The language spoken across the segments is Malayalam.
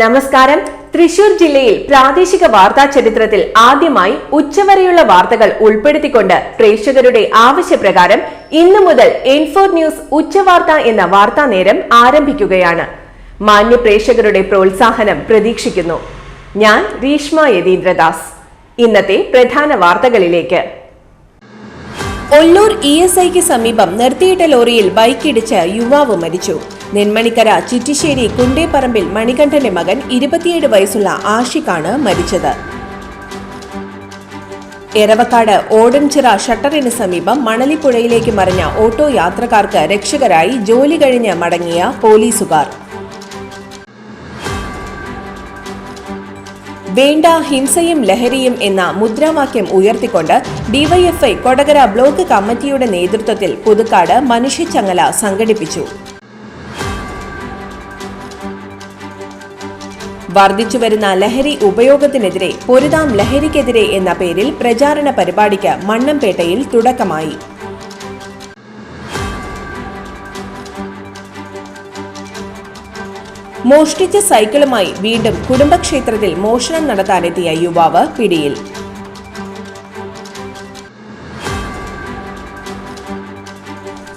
നമസ്കാരം. തൃശൂർ ജില്ലയിൽ പ്രാദേശിക വാർത്താ ചരിത്രത്തിൽ ആദ്യമായി ഉച്ചവരെയുള്ള വാർത്തകൾ ഉൾപ്പെടുത്തിക്കൊണ്ട് പ്രേക്ഷകരുടെ ആവശ്യപ്രകാരം ഇന്നു മുതൽ എൻഫോർ ന്യൂസ് ഉച്ചവാർത്ത എന്ന വാർത്താ നേരം ആരംഭിക്കുകയാണ്. മാന്യ പ്രേക്ഷകരുടെ പ്രോത്സാഹനം പ്രതീക്ഷിക്കുന്നു. ഞാൻ രീഷ്മ യതീന്ദ്രദാസ്. ഇന്നത്തെ പ്രധാന വാർത്തകളിലേക്ക്. ഒല്ലൂർ ഇ എസ് ഐക്ക് സമീപം നിർത്തിയിട്ട ലോറിയിൽ ബൈക്കിടിച്ച് യുവാവ് മരിച്ചു. നെന്മണിക്കര ചിറ്റിശ്ശേരി കുണ്ടേപ്പറമ്പിൽ മണികണ്ഠന്റെ മകൻ ഇരുപത്തിയേഴ് വയസ്സുള്ള ആഷിഖാണ് മരിച്ചത്. എരവക്കാട് ഓടൻചിറ ഷട്ടറിന് സമീപം മണലിപ്പുഴയിലേക്ക് മറിഞ്ഞ ഓട്ടോ യാത്രക്കാർക്ക് രക്ഷകരായി ജോലി കഴിഞ്ഞ് മടങ്ങിയ പോലീസുകാർ. വേണ്ട ഹിംസയും ലഹരിയും എന്ന മുദ്രാവാക്യം ഉയർത്തിക്കൊണ്ട് ഡിവൈഎഫ്ഐ കൊടകര ബ്ലോക്ക് കമ്മിറ്റിയുടെ നേതൃത്വത്തിൽ പുതുക്കാട് മനുഷ്യച്ചങ്ങല സംഘടിപ്പിച്ചു. വർദ്ധിച്ചുവരുന്ന ലഹരി ഉപയോഗത്തിനെതിരെ പൊരുതാം ലഹരിക്കെതിരെ എന്ന പേരിൽ പ്രചാരണ പരിപാടിക്ക് മണ്ണംപേട്ടയിൽ തുടക്കമായി. മോഷ്ടിച്ച സൈക്കിളുമായി വീണ്ടും കുടുംബക്ഷേത്രത്തിൽ മോഷണം നടത്താനെത്തിയ യുവാവ് പിടിയിൽ.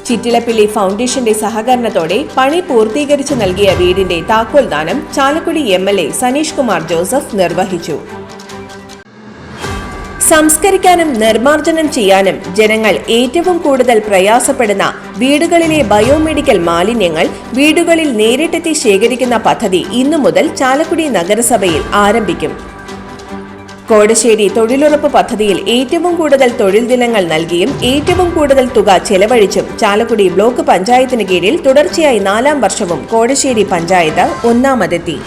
ചിറ്റിലപ്പിള്ളി ഫൗണ്ടേഷന്റെ സഹകരണത്തോടെ പണി പൂർത്തീകരിച്ചു നൽകിയ വീടിന്റെ താക്കോൽ ദാനം Chalakudy M L A Saneesh Kumar Joseph നിർവഹിച്ചു. സംസ്കരിക്കാനും നിർമാർജനം ചെയ്യാനും ജനങ്ങൾ ഏറ്റവും കൂടുതൽ പ്രയാസപ്പെടുന്ന വീടുകളിലെ ബയോമെഡിക്കൽ മാലിന്യങ്ങൾ വീടുകളിൽ നേരിട്ടെത്തി ശേഖരിക്കുന്ന പദ്ധതി ഇന്നു മുതൽ ചാലക്കുടി നഗരസഭയിൽ ആരംഭിക്കും. കോടശ്ശേരി തൊഴിലുറപ്പ് പദ്ധതിയിൽ ഏറ്റവും കൂടുതൽ തൊഴിൽ ദിനങ്ങൾ നൽകിയും ഏറ്റവും കൂടുതൽ തുക ചെലവഴിച്ചും ചാലക്കുടി ബ്ലോക്ക് പഞ്ചായത്തിന് കീഴിൽ തുടർച്ചയായി നാലാം വർഷവും കോടശ്ശേരി പഞ്ചായത്ത് ഒന്നാമതെത്തി.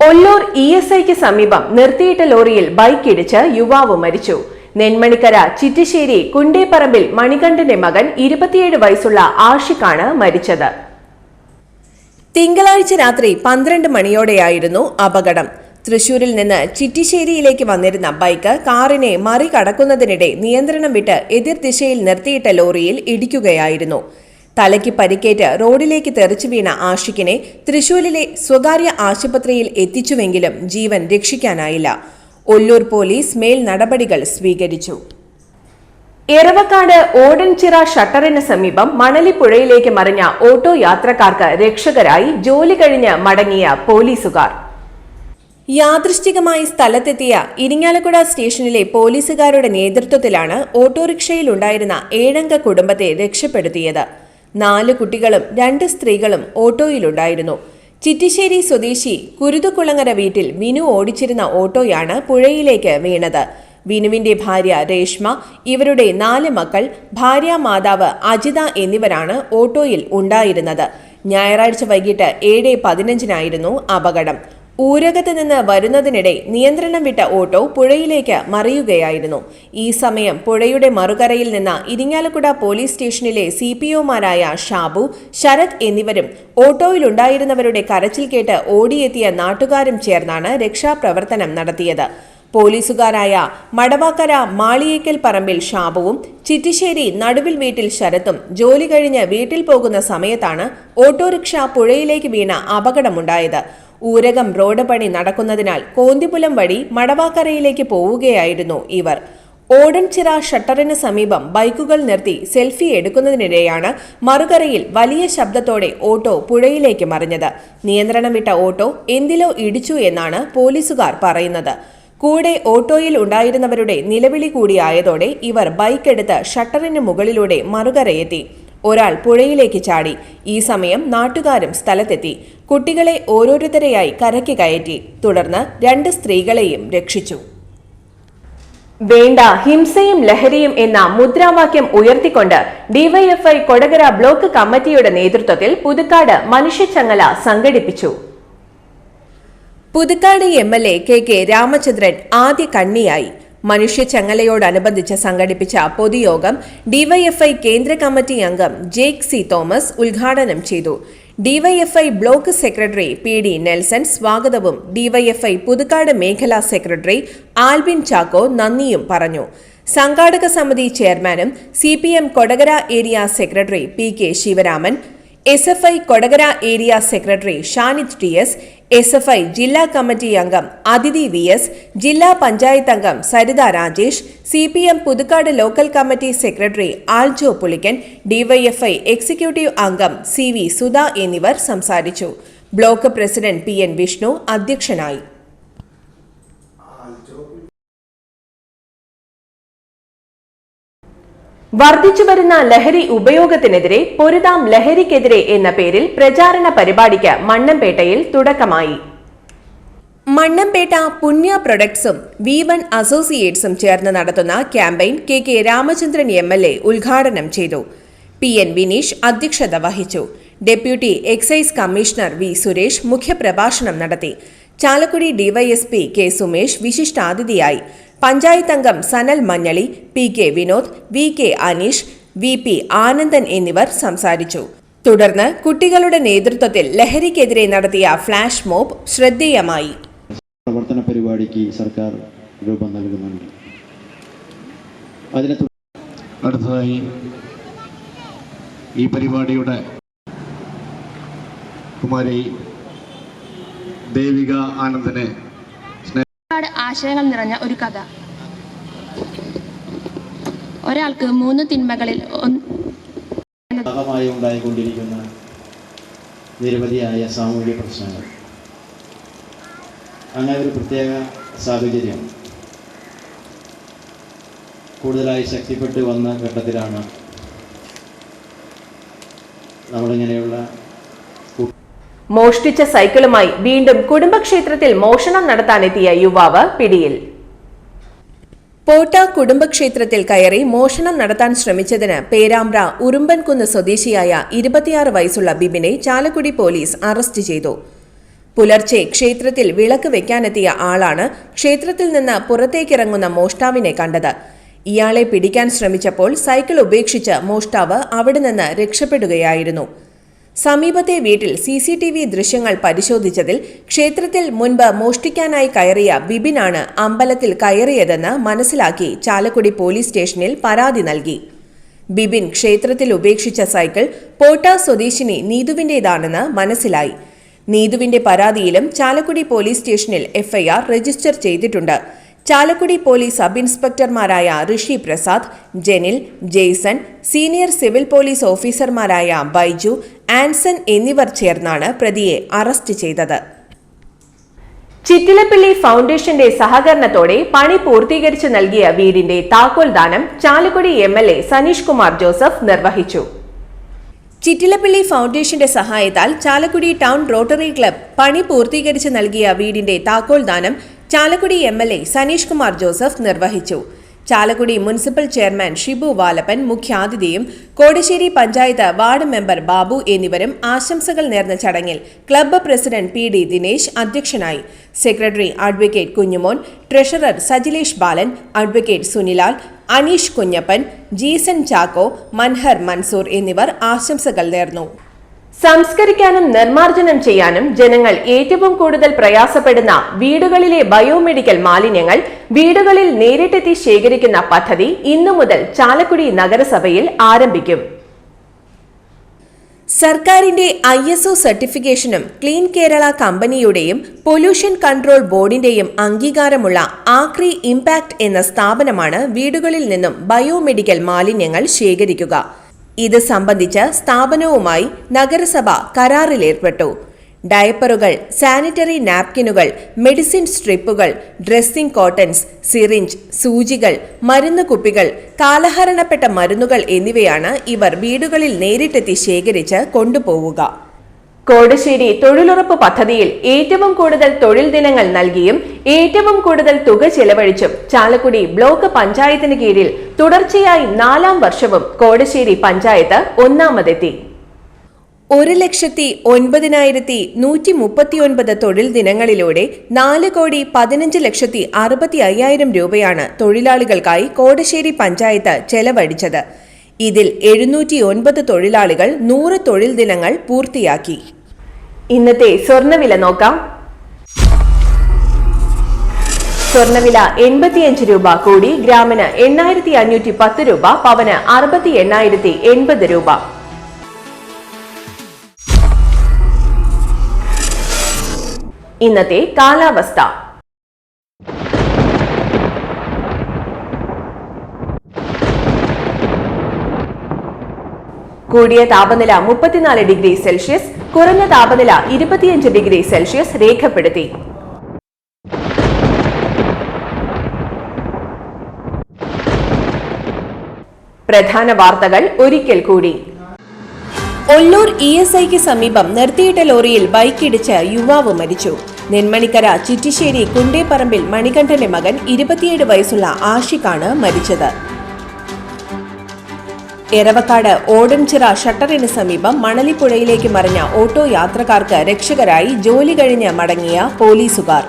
ഒല്ലൂർ ഇ എസ് ഐക്ക് സമീപം നിർത്തിയിട്ട ലോറിയിൽ ബൈക്ക് ബൈക്കിടിച്ച് യുവാവ് മരിച്ചു. നെന്മണിക്കര ചിറ്റിശ്ശേരി കുണ്ടേപ്പറമ്പിൽ മണികണ്ഠന്റെ മകൻ ഇരുപത്തിയേഴ് വയസ്സുള്ള ആഷിഖാണ് മരിച്ചത്. തിങ്കളാഴ്ച രാത്രി പന്ത്രണ്ട് മണിയോടെയായിരുന്നു അപകടം. തൃശൂരിൽ നിന്ന് ചിറ്റിശ്ശേരിയിലേക്ക് വന്നിരുന്ന ബൈക്ക് കാറിനെ മറികടക്കുന്നതിനിടെ നിയന്ത്രണം വിട്ട് എതിർദിശയിൽ നിർത്തിയിട്ട ലോറിയിൽ ഇടിക്കുകയായിരുന്നു. തലയ്ക്ക് പരിക്കേറ്റ് റോഡിലേക്ക് തെറിച്ചു വീണ ആഷിഖിനെ തൃശൂരിലെ സ്വകാര്യ ആശുപത്രിയിൽ എത്തിച്ചുവെങ്കിലും ജീവൻ രക്ഷിക്കാനായില്ല. ഒല്ലൂർ പോലീസ് മേൽ നടപടികൾ സ്വീകരിച്ചു. എറവക്കാട് ഓടൻചിറ ഷട്ടറിന് സമീപം മണലിപ്പുഴയിലേക്ക് മറിഞ്ഞ ഓട്ടോ യാത്രക്കാർക്ക് രക്ഷകരായി ജോലി കഴിഞ്ഞ് മടങ്ങിയ പോലീസുകാർ. യാദൃശ്ചികമായി സ്ഥലത്തെത്തിയ ഇരിങ്ങാലക്കുട സ്റ്റേഷനിലെ പോലീസുകാരുടെ നേതൃത്വത്തിലാണ് ഓട്ടോറിക്ഷയിലുണ്ടായിരുന്ന ഏഴംഗ കുടുംബത്തെ രക്ഷപ്പെടുത്തിയത്. നാല് കുട്ടികളും രണ്ട് സ്ത്രീകളും ഓട്ടോയിലുണ്ടായിരുന്നു. ചിറ്റിശ്ശേരി സ്വദേശി കുരുതുകുളങ്ങര വീട്ടിൽ മിനു ഓടിച്ചിരുന്ന ഓട്ടോയാണ് പുഴയിലേക്ക് വീണത്. വിനുവിന്റെ ഭാര്യ രേഷ്മ ഇവരുടെ നാല് മക്കൾ ഭാര്യ മാതാവ് അജിത എന്നിവരാണ് ഓട്ടോയിൽ ഉണ്ടായിരുന്നത്. ഞായറാഴ്ച വൈകിട്ട് ഏഴ് പതിനഞ്ചിനായിരുന്നു അപകടം. ഊരകത്ത് നിന്ന് വരുന്നതിനിടെ നിയന്ത്രണം വിട്ട ഓട്ടോ പുഴയിലേക്ക് മറിയുകയായിരുന്നു. ഈ സമയം പുഴയുടെ മറുകരയിൽ നിന്ന് ഇരിങ്ങാലക്കുട പോലീസ് സ്റ്റേഷനിലെ സി പി ഒമാരായ ഷാബു ശരത് എന്നിവരും ഓട്ടോയിലുണ്ടായിരുന്നവരുടെ കരച്ചിൽ കേട്ട് ഓടിയെത്തിയ നാട്ടുകാരും ചേർന്നാണ് രക്ഷാപ്രവർത്തനം നടത്തിയത്. പോലീസുകാരായ മടവാക്കര മാളിയേക്കൽ പറമ്പിൽ ഷാബുവും ചിറ്റിശ്ശേരി നടുവിൽ വീട്ടിൽ ശരത്തും ജോലി കഴിഞ്ഞ് വീട്ടിൽ പോകുന്ന സമയത്താണ് ഓട്ടോറിക്ഷ പുഴയിലേക്ക് വീണ അപകടമുണ്ടായത്. ഊരകം റോഡ് പണി നടക്കുന്നതിനാൽ കോന്തിപുലം വഴി മടവാക്കരയിലേക്ക് പോവുകയായിരുന്നു ഇവർ. ഓടൻചിറ ഷട്ടറിന് സമീപം ബൈക്കുകൾ നിർത്തി സെൽഫി എടുക്കുന്നതിനിടെയാണ് മറുകരയിൽ വലിയ ശബ്ദത്തോടെ ഓട്ടോ പുഴയിലേക്ക് മറിഞ്ഞത്. നിയന്ത്രണം വിട്ട ഓട്ടോ എന്തിലോ ഇടിച്ചു എന്നാണ് പോലീസുകാർ പറയുന്നത്. കൂടെ ഓട്ടോയിൽ ഉണ്ടായിരുന്നവരുടെ നിലവിളി കൂടിയായതോടെ ഇവർ ബൈക്കെടുത്ത് ഷട്ടറിന് മുകളിലൂടെ മറുകരയെത്തി. ഒരാൾ പുഴയിലേക്ക് ചാടി. ഈ സമയം നാട്ടുകാരും സ്ഥലത്തെത്തി. കുട്ടികളെ ഓരോരുത്തരെയായി കരയ്ക്ക് കയറ്റി. തുടർന്ന് രണ്ട് സ്ത്രീകളെയും രക്ഷിച്ചു. വേണ്ട ഹിംസയും ലഹരിയും എന്ന മുദ്രാവാക്യം ഉയർത്തിക്കൊണ്ട് ഡിവൈഎഫ്ഐ കൊടകര ബ്ലോക്ക് കമ്മിറ്റിയുടെ നേതൃത്വത്തിൽ പുതുക്കാട് മനുഷ്യച്ചങ്ങല സംഘടിപ്പിച്ചു. Puthukkad M L A K K Ramachandran ആദ്യ കണ്ണിയായി. മനുഷ്യ ചങ്ങലയോടനുബന്ധിച്ച് സംഘടിപ്പിച്ച പൊതുയോഗം ഡിവൈഎഫ്ഐ കേന്ദ്ര കമ്മിറ്റി അംഗം ജേക്ക് സി തോമസ് ഉദ്ഘാടനം ചെയ്തു. DYFI block secretary P D Nelson സ്വാഗതവും ഡിവൈഎഫ്ഐ പുതുക്കാട് മേഖലാ സെക്രട്ടറി ആൽബിൻ ചാക്കോ നന്ദിയും പറഞ്ഞു. സംഘാടക സമിതി ചെയർമാനും C P M Kodakara area secretary P K Sivaraman S F I Kodakara area secretary Shanid T S S F I ജില്ലാ കമ്മിറ്റി അംഗം അതിഥി വി എസ് ജില്ലാ പഞ്ചായത്ത് അംഗം Saritha Rajesh C P M Puthukkad local committee secretary Aljo Pulikkan DYFI executive അംഗം സി വി സുധ എന്നിവർ സംസാരിച്ചു. Block president P N Vishnu അധ്യക്ഷനായി. വർദ്ധിച്ചുവരുന്ന ലഹരി ഉപയോഗത്തിനെതിരെ പൊരുതാം ലഹരിക്കെതിരെ എന്ന പേരിൽ പ്രചാരണ പരിപാടിക്ക് മണ്ണംപേട്ടയിൽ തുടക്കമായി. മണ്ണംപേട്ട പുണ്യ പ്രൊഡക്ട്സും വി വൺ അസോസിയേറ്റ്സും ചേർന്ന് നടത്തുന്ന campaign K K Ramachandran M L A ഉദ്ഘാടനം ചെയ്തു. പി എൻ വിനീഷ് അധ്യക്ഷത വഹിച്ചു. Deputy excise commissioner V Suresh മുഖ്യപ്രഭാഷണം നടത്തി. ചാലക്കുടി ഡിവൈഎസ്പി കെ സുമേഷ് വിശിഷ്ടാതിഥിയായി. പഞ്ചായത്ത് അംഗം Sanal Manjali P K Vinod V K Aneesh V P Anandan എന്നിവർ സംസാരിച്ചു. തുടർന്ന് കുട്ടികളുടെ നേതൃത്വത്തിൽ ലഹരിക്കെതിരെ നടത്തിയ ഫ്ലാഷ് മോബ് ശ്രദ്ധേയമായി. പ്രവർത്തന പരിപാടിക്ക് സർക്കാർ രൂപം നൽകുന്നുണ്ട്. അതിനെ അടുത്തതായി ഈ പരിപാടിയുടെ കുമാരി ദേവിക ആനന്ദനെ ആശയങ്ങൾ നിറഞ്ഞ ഒരു കഥ. ഒരാൾക്ക് മൂന്ന് തിന്മകളിൽ ഭാഗമായി ഉണ്ടായിക്കൊണ്ടിരിക്കുന്ന നിരവധിയായ സാമൂഹിക പ്രശ്നങ്ങൾ. അങ്ങനെ ഒരു പ്രത്യേക സാഹചര്യം കൂടുതലായി ശക്തിപ്പെട്ട് വന്ന ഘട്ടത്തിലാണ് നമ്മളിങ്ങനെയുള്ള മോഷ്ടിച്ച സൈക്കിളുമായി വീണ്ടും കുടുംബക്ഷേത്രത്തിൽ മോഷണം നടത്താനെത്തിയ യുവാവ് പിടിയിൽ. പോട്ട കുടുംബക്ഷേത്രത്തിൽ കയറി മോഷണം നടത്താൻ ശ്രമിച്ചതിന് പേരാമ്പ്ര ഉറുമ്പൻകുന്ന് സ്വദേശിയായ ഇരുപത്തിയാറ് വയസ്സുള്ള ബിബിനെ ചാലക്കുടി പോലീസ് അറസ്റ്റ് ചെയ്തു. പുലർച്ചെ ക്ഷേത്രത്തിൽ വിളക്ക് വെക്കാനെത്തിയ ആളാണ് ക്ഷേത്രത്തിൽ നിന്ന് പുറത്തേക്കിറങ്ങുന്ന മോഷ്ടാവിനെ കണ്ടത്. ഇയാളെ പിടിക്കാൻ ശ്രമിച്ചപ്പോൾ സൈക്കിൾ ഉപേക്ഷിച്ച് മോഷ്ടാവ് അവിടെ നിന്ന് രക്ഷപ്പെടുകയായിരുന്നു. സമീപത്തെ വീട്ടിൽ സി സി ടി വി ദൃശ്യങ്ങൾ പരിശോധിച്ചതിൽ ക്ഷേത്രത്തിൽ മുൻപ് മോഷ്ടിക്കാനായി കയറിയ ബിബിനാണ് അമ്പലത്തിൽ കയറിയതെന്ന് മനസ്സിലാക്കി ചാലക്കുടി പോലീസ് സ്റ്റേഷനിൽ പരാതി നൽകി. ബിബിൻ ക്ഷേത്രത്തിൽ ഉപേക്ഷിച്ച സൈക്കിൾ പോട്ട സ്വദേശിനി നീതുവിന്റേതാണെന്ന് മനസ്സിലായി. നീതുവിന്റെ പരാതിയിലും ചാലക്കുടി പോലീസ് സ്റ്റേഷനിൽ എഫ്ഐആർ രജിസ്റ്റർ ചെയ്തിട്ടുണ്ട്. Chalakudy police sub ഇൻസ്പെക്ടർമാരായ Rishi Prasad Jenil Jaison senior civil police ഓഫീസർമാരായ ബൈജു ആൻസൺ എന്നിവർ ചേർന്നാണ് പ്രതിയെ അറസ്റ്റ് ചെയ്തത്. ചിറ്റിലപ്പള്ളി ഫൗണ്ടേഷന്റെ സഹകരണത്തോടെ പണി പൂർത്തീകരിച്ചു നൽകിയ വീടിന്റെ താക്കോൽ ദാനം Chalakudy M L A Saneesh Kumar Joseph നിർവഹിച്ചു. ചിറ്റിലപ്പള്ളി ഫൗണ്ടേഷന്റെ സഹായത്താൽ ചാലക്കുടി ടൗൺ റോട്ടറി ക്ലബ് പണി പൂർത്തീകരിച്ചു നൽകിയ വീടിന്റെ താക്കോൽ ദാനം Chalakudy M L A Saneesh Kumar Joseph നിർവഹിച്ചു. ചാലക്കുടി മുനിസിപ്പൽ ചെയർമാൻ ഷിബു വാലപ്പൻ മുഖ്യാതിഥിയും കോടശ്ശേരി പഞ്ചായത്ത് വാർഡ് മെമ്പർ ബാബു എന്നിവരും ആശംസകൾ നേർന്ന ചടങ്ങിൽ club president P D Dinesh അധ്യക്ഷനായി. Secretary advocate Kunjumon treasurer Sajilesh Balan advocate Sunilal Aneesh Kunjappan Jeesan Chacko Manhar Mansoor എന്നിവർ ആശംസകൾ നേർന്നു. സംസ്കരിക്കാനും നിർമ്മാർജനം ചെയ്യാനും ജനങ്ങൾ ഏറ്റവും കൂടുതൽ പ്രയാസപ്പെടുന്ന വീടുകളിലെ ബയോമെഡിക്കൽ മാലിന്യങ്ങൾ വീടുകളിൽ നേരിട്ടെത്തി ശേഖരിക്കുന്ന പദ്ധതി ഇന്നു മുതൽ ചാലക്കുടി നഗരസഭയിൽ ആരംഭിക്കും. സർക്കാരിന്റെ ഐ എസ് ഒ സർട്ടിഫിക്കേഷനും ക്ലീൻ കേരള കമ്പനിയുടെയും പൊല്യൂഷൻ കൺട്രോൾ ബോർഡിന്റെയും അംഗീകാരമുള്ള ആക്രി ഇംപാക്ട് എന്ന സ്ഥാപനമാണ് വീടുകളിൽ നിന്നും ബയോമെഡിക്കൽ മാലിന്യങ്ങൾ ശേഖരിക്കുക. ഇത് സംബന്ധിച്ച് സ്ഥാപനവുമായി നഗരസഭ കരാറിലേർപ്പെട്ടു. ഡയപ്പറുകൾ സാനിറ്ററി നാപ്കിനുകൾ മെഡിസിൻ സ്ട്രിപ്പുകൾ ഡ്രസ്സിംഗ് കോട്ടൺസ് സിറിഞ്ച് സൂചികൾ മരുന്ന് കുപ്പികൾ കാലഹരണപ്പെട്ട മരുന്നുകൾ എന്നിവയാണ് ഇവർ വീടുകളിൽ നേരിട്ടെത്തി ശേഖരിച്ച് കൊണ്ടുപോവുക. കോടശ്ശേരി തൊഴിലുറപ്പ് പദ്ധതിയിൽ ഏറ്റവും കൂടുതൽ തൊഴിൽ ദിനങ്ങൾ നൽകിയും ഏറ്റവും കൂടുതൽ തുക ചെലവഴിച്ചും ചാലക്കുടി ബ്ലോക്ക് പഞ്ചായത്തിന് കീഴിൽ തുടർച്ചയായി നാലാം വർഷവും കോടശ്ശേരി പഞ്ചായത്ത് ഒന്നാമതെത്തി. ഒരു ലക്ഷത്തി ഒൻപതിനായിരത്തി നൂറ്റി മുപ്പത്തിയൊൻപത് തൊഴിൽ ദിനങ്ങളിലൂടെ നാല് കോടി പതിനഞ്ച് ലക്ഷത്തി അറുപത്തി അയ്യായിരം രൂപയാണ് തൊഴിലാളികൾക്കായി കോടശ്ശേരി പഞ്ചായത്ത് ചെലവഴിച്ചത്. ഇതിൽ എഴുന്നൂറ്റി ഒൻപത് തൊഴിലാളികൾ നൂറ് തൊഴിൽ ദിനങ്ങൾ പൂർത്തിയാക്കി. ഇന്നത്തെ സ്വർണവില നോക്കാം. സ്വർണവില എൺപത്തിയഞ്ച് രൂപ കൂടി ഗ്രാമിന് എണ്ണായിരത്തി അഞ്ഞൂറ്റി പത്ത് രൂപ പവന് അറുപത്തി എണ്ണായിരത്തി എൺപത് രൂപ. ഇന്നത്തെ കാലാവസ്ഥ. കൂടിയ താപനില മുപ്പത്തിനാല് ഡിഗ്രി സെൽഷ്യസ് കുറഞ്ഞ താപനില ഇരുപത്തിയഞ്ച് ഡിഗ്രി സെൽഷ്യസ് രേഖപ്പെടുത്തി. പ്രധാന വാർത്തകൾ ഒരിക്കൽ കൂടി. ഒല്ലൂർ ഇ എസ് ഐക്ക് സമീപം നിർത്തിയിട്ട ലോറിയിൽ ബൈക്കിടിച്ച് യുവാവ് മരിച്ചു. നെന്മണിക്കര ചിറ്റിശ്ശേരി കുണ്ടേപ്പറമ്പിൽ മണികണ്ഠന്റെ മകൻ ഇരുപത്തിയേഴ് വയസ്സുള്ള ആഷിഖാണ് മരിച്ചത്. എരവക്കാട് ഓടൻചിറ ഷട്ടറിന് സമീപം മണലിപ്പുഴയിലേക്ക് മറിഞ്ഞ ഓട്ടോ യാത്രക്കാർക്ക് രക്ഷകരായി ജോലി കഴിഞ്ഞ് മടങ്ങിയ പോലീസുകാർ.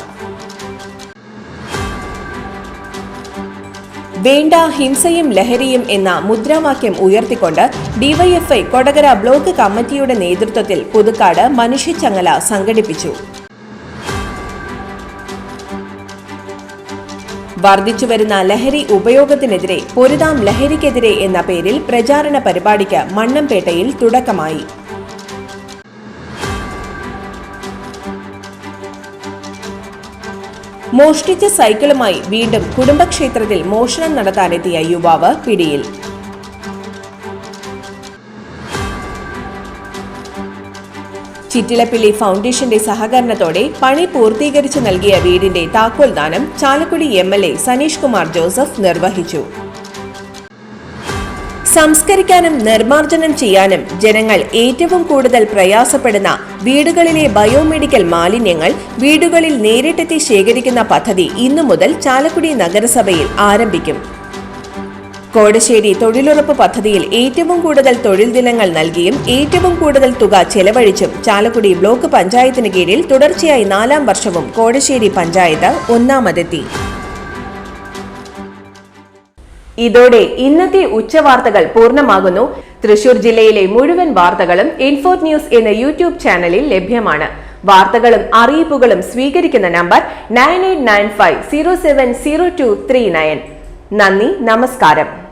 വേണ്ട ഹിംസയും ലഹരിയും എന്ന മുദ്രാവാക്യം ഉയർത്തിക്കൊണ്ട് ഡിവൈഎഫ്ഐ കൊടകര ബ്ലോക്ക് കമ്മിറ്റിയുടെ നേതൃത്വത്തിൽ പുതുക്കാട് മനുഷ്യച്ചങ്ങല സംഘടിപ്പിച്ചു. വർദ്ധിച്ചുവരുന്ന ലഹരി ഉപയോഗത്തിനെതിരെ പൊരുതാം ലഹരിക്കെതിരെ എന്ന പേരിൽ പ്രചാരണ പരിപാടിക്ക് മണ്ണംപേട്ടയിൽ തുടക്കമായി. മോഷ്ടിച്ച സൈക്കിളുമായി വീണ്ടും കുടുംബക്ഷേത്രത്തിൽ മോഷണം നടത്താനെത്തിയ യുവാവ് പിടിയിൽ. ചിറ്റിലപ്പിള്ളി ഫൗണ്ടേഷന്റെ സഹകരണത്തോടെ പണി പൂർത്തീകരിച്ചു നൽകിയ വീടിന്റെ താക്കോൽ ദാനം Chalakudy M L A Saneesh Kumar Joseph നിർവഹിച്ചു. സംസ്കരിക്കാനും നിർമാർജനം ചെയ്യാനും ജനങ്ങൾ ഏറ്റവും കൂടുതൽ പ്രയാസപ്പെടുന്ന വീടുകളിലെ ബയോമെഡിക്കൽ മാലിന്യങ്ങൾ വീടുകളിൽ നേരിട്ടെത്തി ശേഖരിക്കുന്ന പദ്ധതി ഇന്നു മുതൽ ചാലക്കുടി നഗരസഭയിൽ ആരംഭിക്കും. കോടശ്ശേരി തൊഴിലുറപ്പ് പദ്ധതിയിൽ ഏറ്റവും കൂടുതൽ തൊഴിൽ ദിനങ്ങൾ നൽകിയും ഏറ്റവും കൂടുതൽ തുക ചെലവഴിച്ചും ചാലക്കുടി ബ്ലോക്ക് പഞ്ചായത്തിന് കീഴിൽ തുടർച്ചയായി നാലാം വർഷവും കോടശ്ശേരി പഞ്ചായത്ത് ഒന്നാമതെത്തി. ഇതോടെ ഇന്നത്തെ ഉച്ചവാർത്തകൾ പൂർണമാകുന്നു. തൃശൂർ ജില്ലയിലെ മുഴുവൻ വാർത്തകളും ഇൻഫോർട്ട് ന്യൂസ് എന്ന യൂട്യൂബ് ചാനലിൽ ലഭ്യമാണ്. വാർത്തകളും അറിയിപ്പുകളും സ്വീകരിക്കുന്ന number nine eight nine five zero seven zero two three nine. നന്ദി നമസ്കാരം.